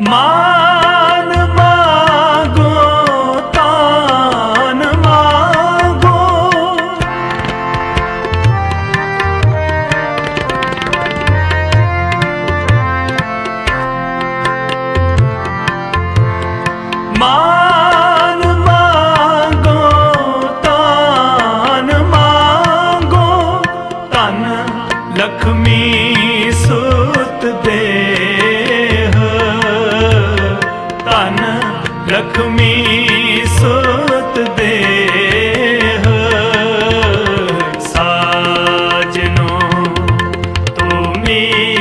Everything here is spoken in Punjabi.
ਮਾਨ ਮਾਗੋ ਤਾਨ ਮਾਗੋ। ਮਾਨ ਮਾਗੋ ਲਖਮੀ ਸੋ ਲਖਮੀ ਸੋਤ ਦੇਹ ਸਾਜਨੋ ਤੁਮੀ